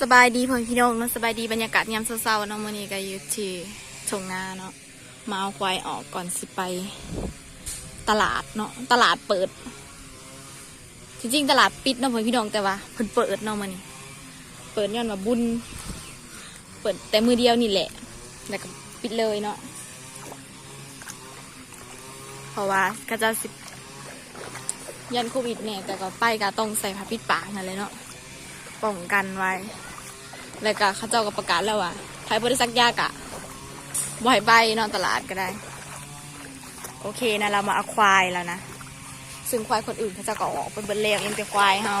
สบายดีพ่อพี่น้องเนาะสบายดีบรรยากาศยามเช้าๆเนาะมื้อนี้ก็อยู่ที่ชงนาเนาะมาเอาควายออกก่อนสิไป ตลาดเนาะตลาดเปิด จริงๆตลาดปิดเนาะพ่อพี่น้องแต่ว่าเพิ่นเปิดเนาะมื้อนี้เปิดย้อนว่าบุญเปิดแต่มือเดียวนี่แหละแล้วก็ปิดเลยเนาะเพราะว่าก็จะสิยันโควิดเนี่ยแต่ก็ไปก็ต้องใส่ผ้าปิดปากนั่นเลยเนาะ ป้องกันไว้ แล้วก็เขาเจ้าก็ประกาศแล้วว่าใครบริษักยากอะบ่อยใบนอนตลาดก็ได้ โอเคนะเรามาเอาควายแล้วนะ ซึ่งควายคนอื่นเขาจะก็ออกเป็นเบรเลกเองแต่ควายเฮา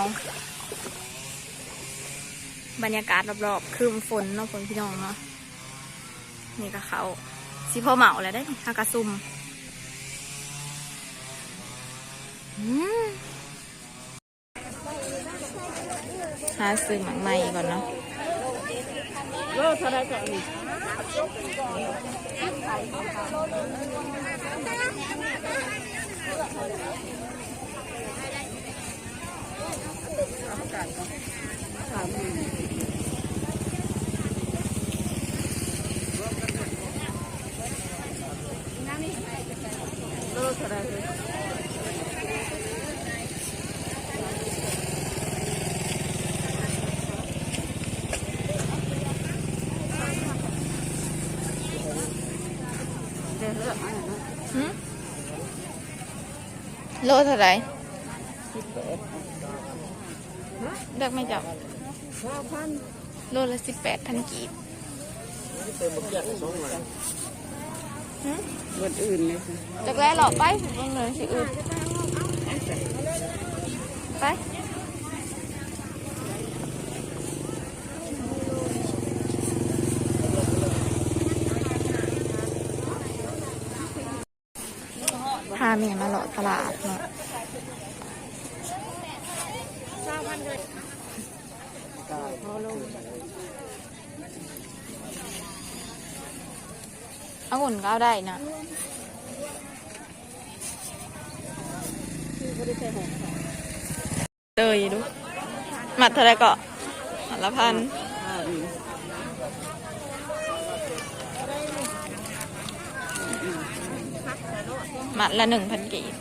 บรรยากาศรอบๆคืมฝนเนาะฝนพี่น้องเนาะนี่ก็เขาสิพ่อเหมาแล้วได้ฮากาซุมอืม หาซื้อหมังใหม่ก่อนเนาะโลเท่าไรก็อันนี้โลเท่าไรเลยเดี๋ยวเลือกเอานะ หึ โลเท่าไหร่สิบแปดเลือกไม่จับห้าพันโลละสิบแปดพันกีบหึบนอื่นเลยค่ะจากแรกหรอไปถึงตรงเลยสิอื่น พาเมียมาเลาะตลาดเนาะองุ่นก็เอาได้นะเลยดูหมัดเท่าไรก็หมัดละพัน ห้าอีก ห มัดละหนึ่งพันกีบ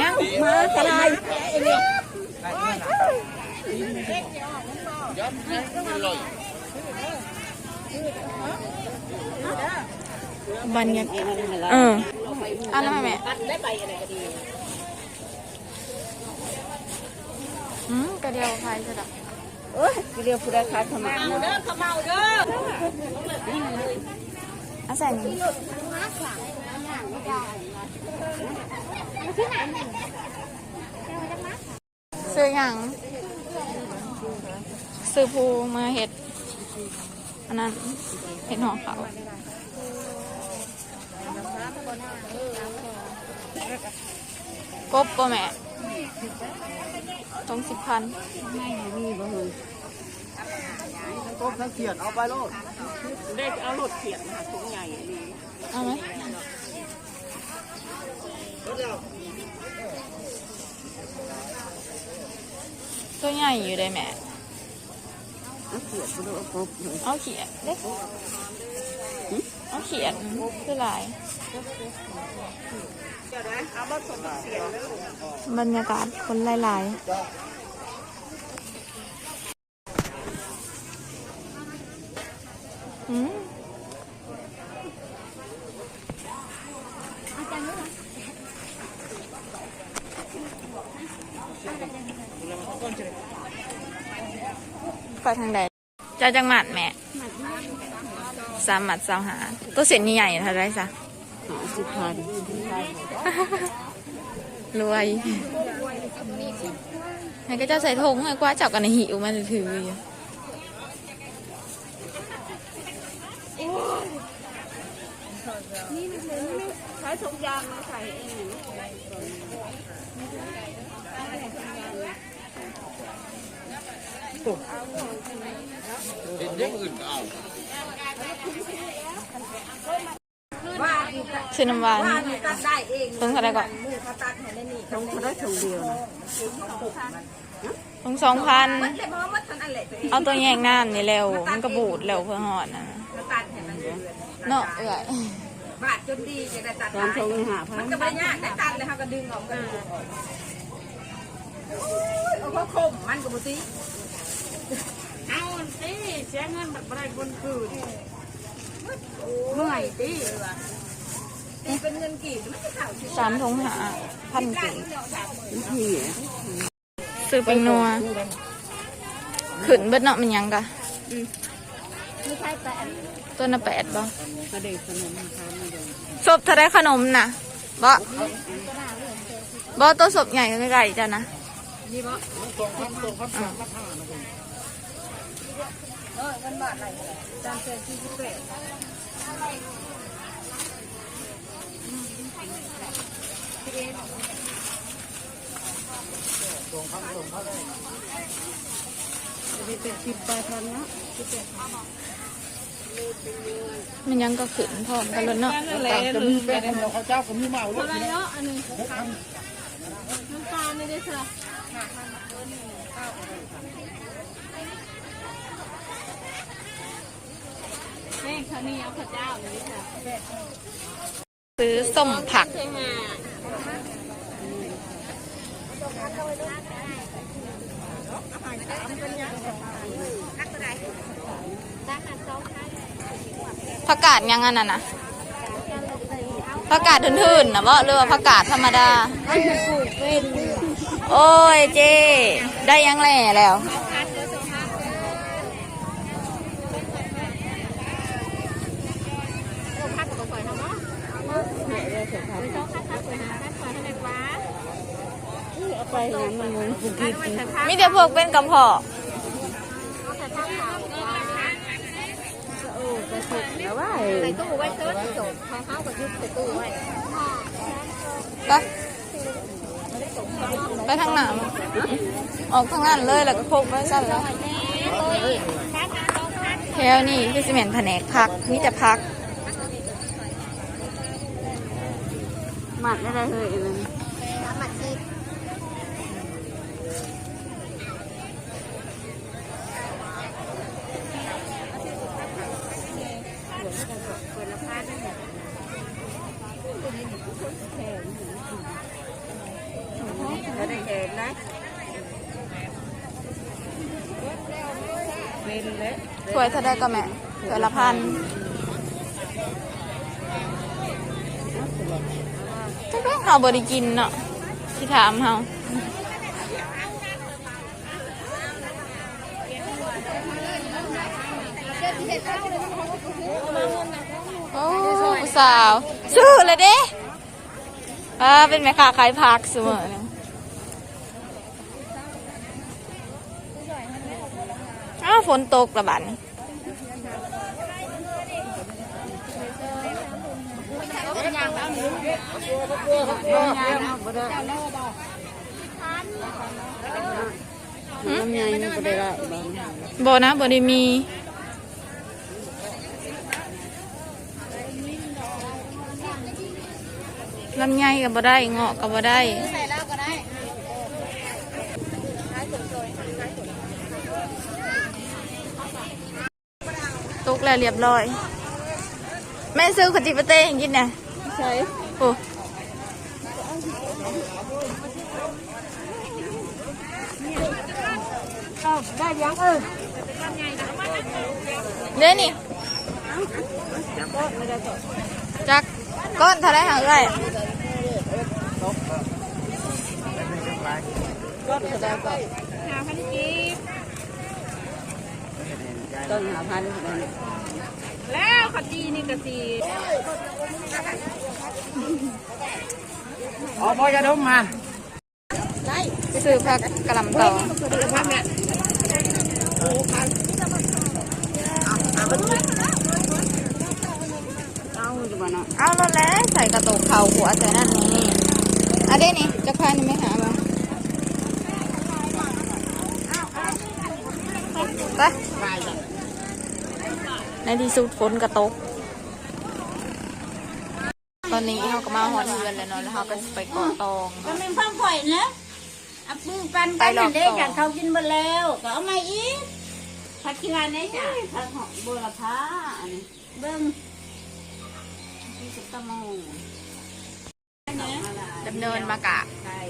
ยังมาตลาดบรรยากาศเออเอันนั้นแม่อืมกระเดียวไฟจะดับ เอ้ยเรียกผู้ได้ขายขมาเนาะอาใส่นี่ซื้อหยังซื้อภูมาเห็ดอันนั้นเห็ดหอเขากบป่ะแม่ ต้องสิบพันไม่มีบ่เลยก็ทั้งเขียนเอาไปโลดได้เอารถเขียนมาถุงใหญ่ดีเอาไหมตัวใหญ่อยู่ได้แม่เอาเขียนไปดูเอาครบเลยเอาเขียนเล็กเอาเขียนคือลายเอาบัตรสมเสียแล้ว บรรยากาศคนหลายๆอืมไปทางใดเจ้าจังหมัดแม่สามหมัดสาวหาตัวเสียนใหญ่ๆเท่าไรซะหาสิบพัน รวยให้ก็เจ้าใส่ธงให้กว่าจับกันในหิวมาถืออยู่ใช้ถุงยางมาใส่เองเป็นยังอื่นเอา ซื้อน้ำหวานตัดได้เองเพิ่งเท่าไหรก่อนมือเขาตัดให้ได้นี่ต้องเขาได้ถุงเดียวนะเพิ่งสองพันมันเลยเพราะว่าทันอันแหละตัวเองเอาตัวแยงน้ำนี่เร็วมันก็บูดเร็วเพื่อหอดนะเขาตัดให้มันเดือนเนาะเอื่อยบาดจนดีจะได้ตัดได้มันก็ไม่ยากได้ตัดเลยเขาก็ดึงออกกันเอาเขาคมมันก็บุตรีเอาสิเสียเงินแบบไรบนคืนเมื่อยตีตี เป็นเงินกี่มันจะเข่าสิสามทงหาพันกี่พี่ซื้อเป็นนัวขึ้นเบิดเนาะมันยังกะไม่ใช่แต่ตัวน่ะแปดบ่กระเด็กขนมเขาไม่ได้ศพถ้าได้ขนมน่ะบ่บ่ตัวศพใหญ่ก็ไกลๆจ้ะนะดีป่ะอ่าเออเงินบาทอะไรจานเศษที่สิบแปด มันยังก็ขึ้นพร้อมกันแล้วเนาะจะมีแป้งเราข้าวเจ้าก็มีเมาลูกเนาะอันนี้น้ำตาลนี่ได้ค่ะแม่เขานี่เอาข้าวเจ้าเลยค่ะซื้อส้มผัก ผักกาดยังอันนั้นนะผักกาดทื่นๆนะบ่หรือว่าผักกาดธรรมดา โอ้ยเจ ได้ยังแหล่แล้ว ไปงั้นมันงงกูกินมีแต่พวกเป็นกำเพาะแล้วว่าใส่ตู้ไว้เติร์ดจบเขาเข้ากับยุบใส่ตู้ไว้ไปไปทางหนามออกทางนั้นเลยแล้วก็พกไว้สั่นแล้วแถวนี่คือสิเมนแผนกพักมีแต่พักหมัดได้เลยมันไม่ได้เห็นนะเป็นเลย ถ้ วยเท่าได้ก็แม่ถ้วยละพันจักแม่เฮาบ่ได้กินเนาะที่ถามเฮาโอ้ผู้สาวซื้อเลยเด้อ่าเป็นแม่ค้าขายผักเสมออ้าวฝนตกระบาดนี้ น้ำใหญ่นี่ก็ได้ละ บางบนะบ่ได้มีลำไยกับบ่ได้เงาะกับบ่ได้ตุกแล้วเรียบร้อย แม่ซื้อขจิปเต้ให้กินเนี่ย ใช่โอ้ได้ยังเออเด้นี่จักก้อนเท่าไรหางเอ้ยก็จะได้ก็หาพันกีบต้องหาพัน แล้วขจีนี่ก็สีเอาพอยาดมมาซื้อผักกะหล่ำต่อเอาจะมาเนาะเอาแล้วแหละใส่กระตุกเข่าหัวใส่นั่นนี่อันนี้นี่จะคายนี่ไม่หาบ้างไป ในที่สุดฝนกระตก ตอนนี้เขาก็มาหอนเรือนแล้วเนาะแล้วเขาก็สิไปเกาะตอง ก็เป็นความข่อยนะเอาปืนปันไปกันหลอกเด็กต่อจากเขากินหมดแล้วก็เอามาอีกผักกีฬาเนี่ยจ้ะผักหอมบัวละพาอันนี้เบิ้งที่สุดตะโมงดำเนินมากะ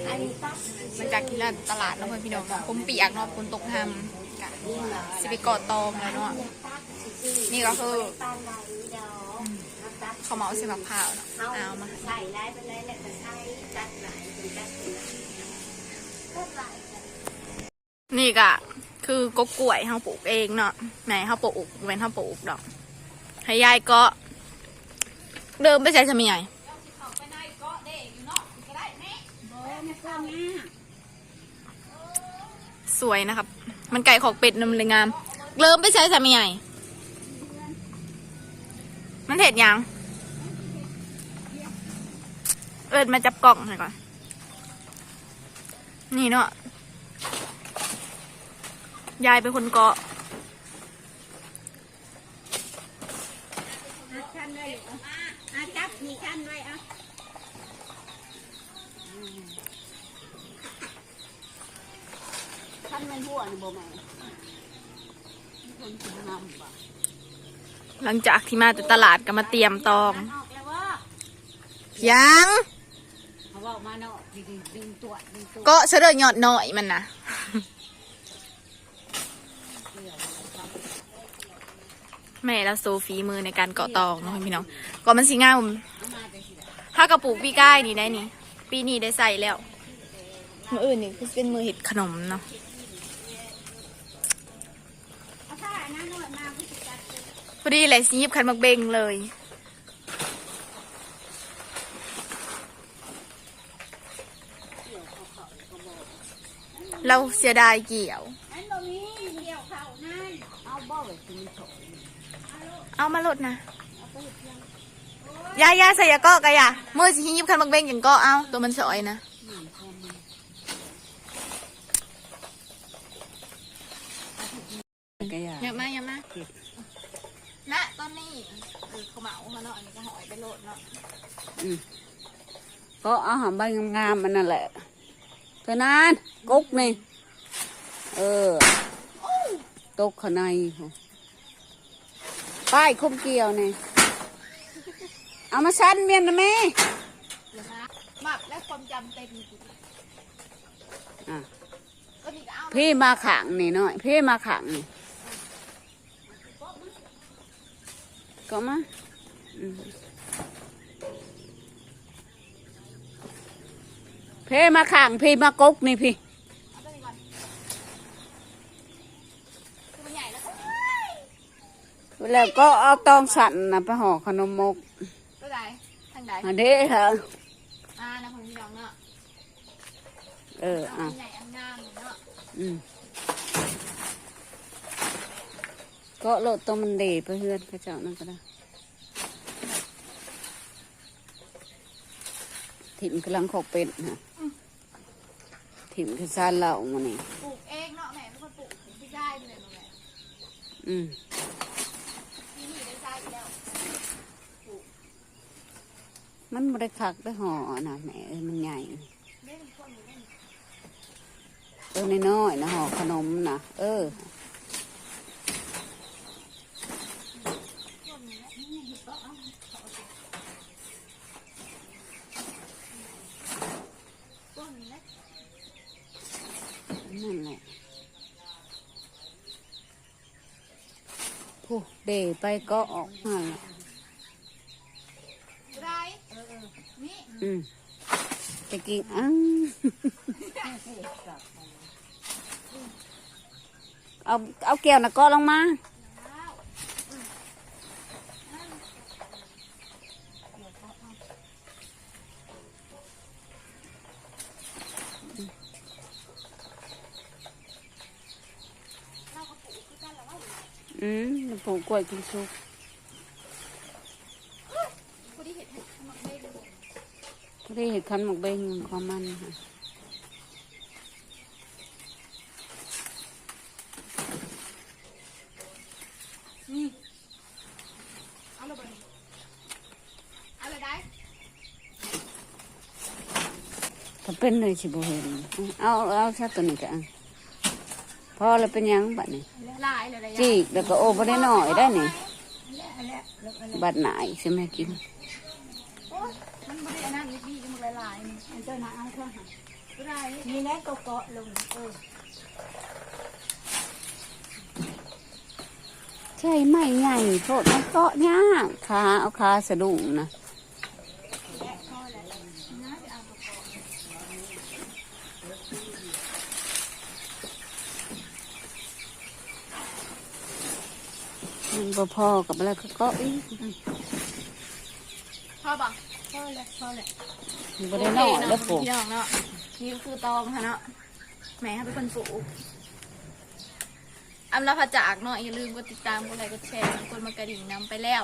อันนี้ตักมาจากที่ร้านตลาดเนาะเพื่อนพี่น้องเนาะผมเปียกเนาะฝนตกห้ำกะสิไปเกาะตองเลยเนาะ นี่ก็คือเขาวเมาใส่มะพร้าวเนาะเอามาใส่ได้ไปเลยแหละแต่ใส่จัดไหนเป็นจัดนี่ก็คือกกกล้วยเขาปลูกเองเนาะไหนเขาปลูกเว้นเขาปลูกดอกให้ยายก็เดิมไปใช้ทำยังไงโอ้ไม่กล้าแม่สวยนะครับ มันไก่ของเป็ดนำเลยงาม เริ่มไปใช้ทำยังไง มันเห็ดยัง เอิดมาจับกล่องหน่อยก่อน นี่เนาะ ยายเป็นคนเกาะอาชันเลยอาจับมีชันไว้อะท่านเป็นหัวนี่บ่แม่คนกินน้ำบ่ หลังจากที่มาแต่ตลาดก็มาเตรียมตองออกแล้วว่ายังเขาบอกมาเนาะดึงดึงตัวดึงตัวก็เสดยอดหน่อยมันนะแม่แล้วโซฟีมือในการเกาะตองเนาะพี่น้องก่อนมันสิง่ายผมเอามาแต่สิได้ถ้ากระปุกพี่ก้ายนี่ได้นี่ ปีนี้ได้ใส่แล้วมืออื่นนี่คือเป็นมือเห็ดขนมเนาะ เอาถ้าอันนั้นหน่อยมาผู้จัดเลย พ อดีเลยสิหยิบคันมักเบงเลย เราเสียดายเกี่ยวอันบ่มีเดียวเขานั่นเอาบ่ไว้กินโถเอามาลดนะยายาใส่ยาก็กะยามือสิหยิบคันมักเบงอย่างก็เอา ตัวมันสอยนะอย่ามาอย่ามาณต อนนี้เออเขาเหมาเขาเนาะอันนี้ก็หอยไปโลดเนาะก็เอาหอมใบงามๆมันนั่นแหละเท่านั้นกุ๊กนี่ เออตกข้างในป้ายคุ้มเกี่ยวนี่เอามาสั้นเมียนนะแม่หมักและความจำเต็มอะก็นี่ก็เอาพี่มาขังนี่หน่อยพี่มาขังนี่ ก็มาอืมพี่มาขังพี่มากุ๊กนี่พี่ตัวใหญ่แล้วก็แล้วก็เอาตองสั่นนะไปห่อขนมมกตัวใหญ่ทางใดอันนี้เหรออ่านะคนพี่น้องเนาะเออเอาอะอันใหญ่อันงาม เนาะอืมก็โลดตัวมันเดไปเฮือนพระเจ้านั่นก็ได้ถิ่มกำลังขอกเป็ดนะถิ่มคือซานเหล่ามันนี่ปลูกเองเนาะแม่เป็นคนปลูกพี่ได้เลยเนาะแม่อืมปีนี้ได้ใจแล้วมันบริคักได้ห่อนะแหม่เอ้ยมันใหญ่ตัวน้อยๆนะห่อขนมนะเออ นั่นแหละผู้เดไปก็ออกมาละได้นี่อืมจะกินอังเอาเอาแก้วนะก็ลงมา อืมปลูกกล้วยกินซุปผู้ที่เห็ดขันหมักเบงผู้ที่เมังของมันค่ะนี่เอาละไรได้ไปเป็นเลยสิบ่เห็นเอาเอาแค่ตัวนี้กัน พอแล้วเป็นหยังบัดนี้หลายเลยจีกแล้วก็โอ้บ่ได้น้อยได้นี่บัดหนายใช่ไหมกินมันบ่ได้อันนั้นนิดดีมันหลายๆนี่อันเจ้านะเอาเถอะบ่ได้นี่แหละก็เกาะลงเออใช่ไม่ใหญ่โทษมันเกาะยากขาเอาขาสะดุ้งนะ มันบ่พอกับอะไรก็กาะอีกพ่อบ่พอแล้วพอแล้วมันบ่ได้นอยแล้วปลูกพี่น้องเนาะนี่คือตองค่ะเนาะแหมเป็นคนปลูกอำลาพระจากเนาะอย่าลืมกดติดตามกดไลค์กดแชร์กดมากระดิ่งนำไปแล้ว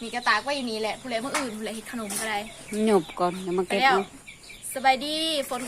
นี่กระตากไว้อยู่นี่แหละผู้ใดเมื่ออื่นผู้ใดเฮ็ดขนมก็ได้หยบก่อนแล้วมาเก็บแล้วสบายดีฝน